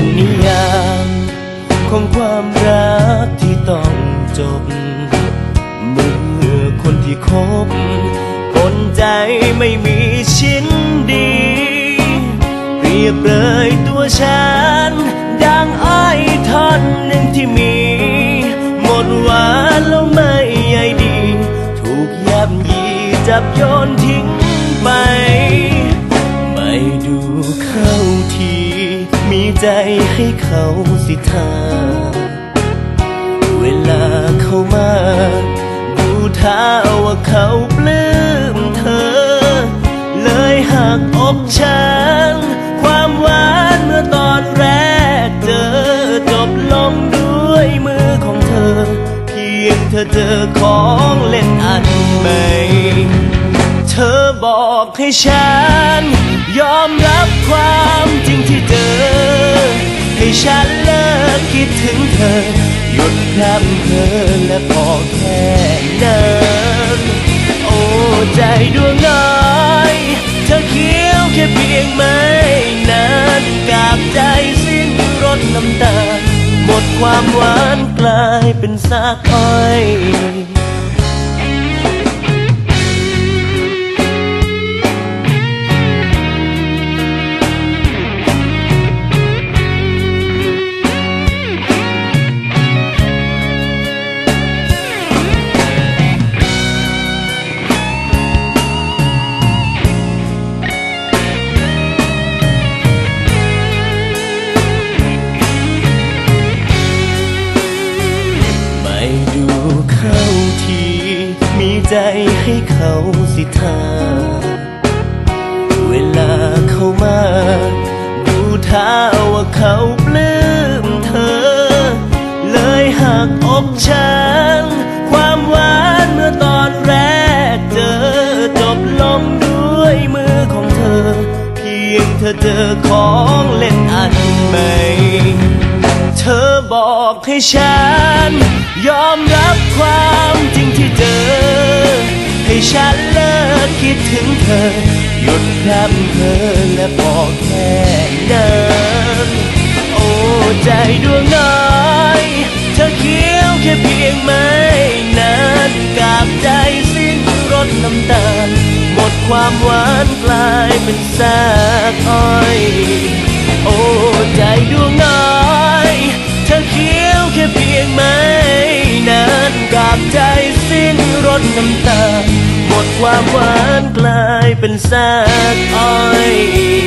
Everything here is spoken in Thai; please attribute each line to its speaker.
Speaker 1: ็นนิยามของความรักที่ต้องจบ เมื่อคนที่คบคนใจไม่มีชิ้นดี เปรียบเลยตัวฉัน ดังอ้อท่อนหนึ่งที่มี หมดหวานแล้วไม่ใยดี ถูกยับยีจับโยนทิ้งไป ไม่ดูเข้าที มีใจให้เขาสิทาเวลาเขามาดูท่าว่าเขาปลื้มเธอ เลยหักอกฉันความหวานเมื่อตอนแรกเจอจบลงด้วยมือของเธอ เพียงเธอเจอของเล่นอันใหม่เธอบอกให้ฉัน ฉันเลิกคิดถึงเธอ หยุดพร่ำเพ้อและพอแค่นั้นโอ้ใจดวงน้อยเธอเคี้ยวแค่เพียงไม่นานกาบใจสิ้นรสน้ำตา หมดความหวานกลายเป็นซากอ้อย เข้าที มีใจให้เขาสิทาเวลาเขามา ดูท่าว่าเขาปลื้มเธอ เลยหักอกฉันความหวานเมื่อตอนแรกเจอ จบลงด้วยมือของเธอ เพียงเธอเจอของเล่นอันใหม่ เธอบอกให้ฉัน ยอมรับความจริงที่เจอ ให้ฉันเลิกคิดถึงเธอ หยุดพร่ำเพ้อและพอกแค่นั้นโอ้ใจดวงน้อยเธอเคี้ยวแค่เพียงไม่นานกาบใจสิ้นรสน้ำตาล หมดความหวานกลายเป็นซากอ้อย รดน้ำตา หมดความหวานกลายเป็นซากอ้อย